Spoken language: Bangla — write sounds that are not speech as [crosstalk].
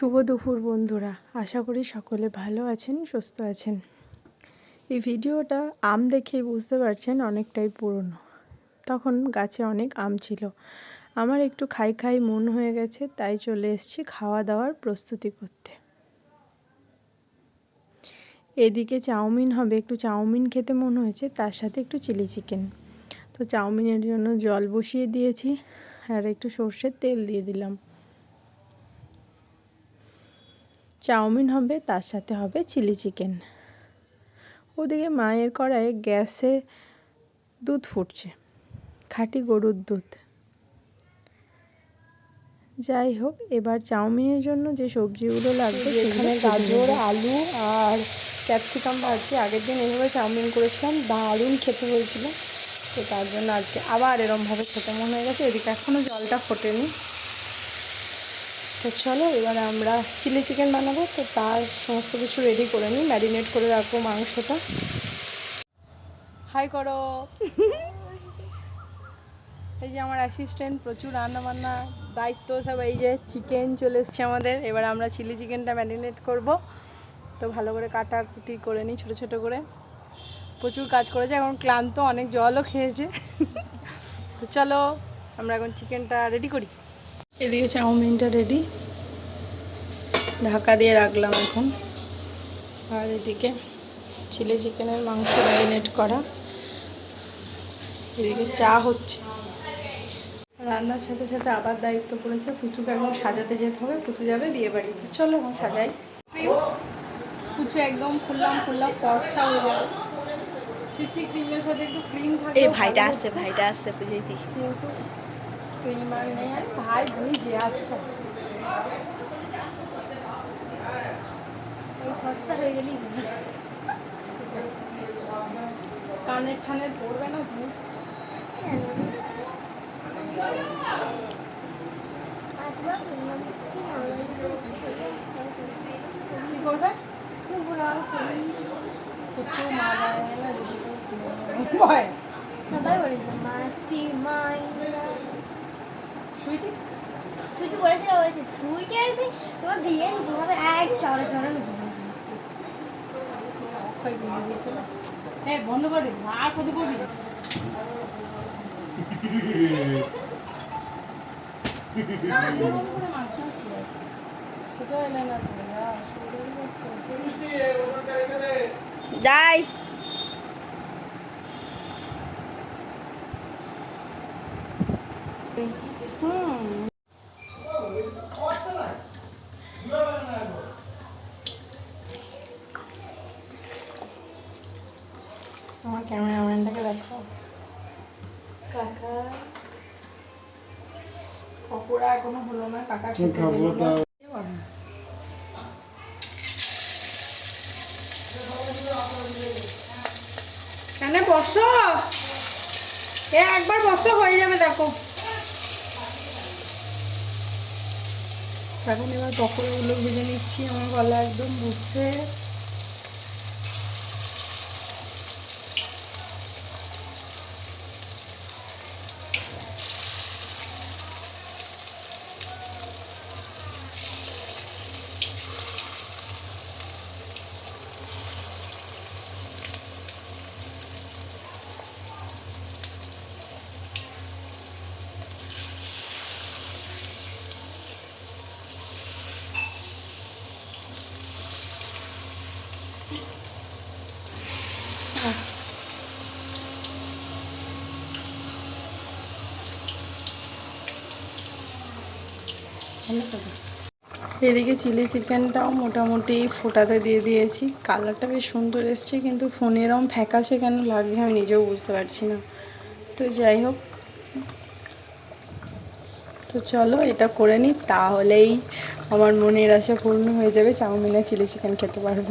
শুভ দুপুর, বন্ধুরা। আশা করি সকলে ভালো আছেন, সুস্থ আছেন। এই ভিডিওটা আম দেখেই বুঝতে পারছেন অনেকটাই পুরনো। তখন গাছে অনেক আম ছিল। আমার একটু খাই খাই মন হয়ে গেছে, তাই চলে এসেছি খাওয়া দাওয়ার প্রস্তুতি করতে। এদিকে চাউমিন হবে, একটু চাউমিন খেতে মন হয়েছে, তার সাথে একটু চিলি চিকেন। তো চাউমিনের জন্য জল বসিয়ে দিয়েছি, আর একটু সর্ষের তেল দিয়ে দিলাম। চাউমিন হবে তার সাথে হবে চিলি চিকেন। ওদিকে মায়ের কড়াইয়ে গ্যাসে দুধ ফুটছে খাঁটি গরুর দুধ। যাই হোক এবার চাউমিনের জন্য যে সবজিগুলো লাগবে সেখানে গাজর আলু আর ক্যাপসিকাম ভাজছি। আগের দিন এইভাবে চাউমিন করেছিলাম দারুণ খেতে হয়েছিল। তো তার জন্য আজকে আবার এরমভাবে খেতে মনে হয়ে গেছে। এদিকে এখনও জলটা ফোটেনি। তো চলো, এবারে আমরা চিলি চিকেন বানাবো। তো তার সমস্ত কিছু রেডি করে নিই ম্যারিনেট করে রাখব মাংসটা। হাই করো। [laughs] এই যে আমার অ্যাসিস্ট্যান্ট প্রচুর রান্না বান্না দায়িত্ব, সব এই যে চিকেন চলে এসছে আমাদের। এবার আমরা চিলি চিকেনটা ম্যারিনেট করব। তো ভালো করে কাটাকুটি করে নিই, ছোটো ছোটো করে। প্রচুর কাজ করেছে, এখন ক্লান্ত, অনেক জলও খেয়েছে। [laughs] তো চলো, আমরা এখন চিকেনটা রেডি করি। এদিকে চাউমিনটা রেডি ঢাকা দিয়ে রাখলাম এখন। আর এদিকে চিলি চিকেনের মাংস ম্যারিনেট করা। এদিকে চা হচ্ছে। রান্নার সাথে সাথে আবার দায়িত্ব পড়েছে পুচুকে এখন সাজাতে যেতে হবে। পুচু যাবে বিয়ে বাড়িতে। চলো এখন সাজাই। পুচু একদম খুললাম খুললাম ফর্সা হয়ে যাবে। সিসি ক্রিমের সাথে একটু ক্রিম থাকে এই ভাইটা আছে ভাইটা আছে বুঝেছি কিন্তু আর নেই আর ভাই বুঝি যে আসছে আসছে। খরচা হয়ে গেলি কানের ঠানের পড়বে না তুমি কি করবে কিছু মা যায় না সবাই বলে মাসি মাইরা সুইটি বলেছিল বলছে সুইটি আর সেই তোমার বিয়ে নি তোমাদের এক চড়া চড়া হ্যাঁ বন্ধ করে আর ক্ষতি করবি? না। না, দিয়ে ক্যামেরাম্যানটাকে দেখো। কাকা। পকোড়া এখনও হলো না কাকা খাব দিলো কেন বসো। এ একবার বসো হয়ে যাবে দেখো। এখন এবার পকোড়াগুলো ভেজে নিচ্ছি আমার গলা একদম বুঝছে এদিকে চিলি চিকেনটাও মোটামুটি ফোটাতে দিয়ে দিয়েছি। কালারটা বেশ সুন্দর এসছে, কিন্তু ফোনে এরম ফ্যাকাশে কেন লাগছে আমি নিজেও বুঝতে পারছি না। তো যাই হোক তো চলো এটা করে নিই, তাহলেই আমার মনের আশা পূর্ণ হয়ে যাবে। চাউমিন আর চিলি চিকেন খেতে পারব।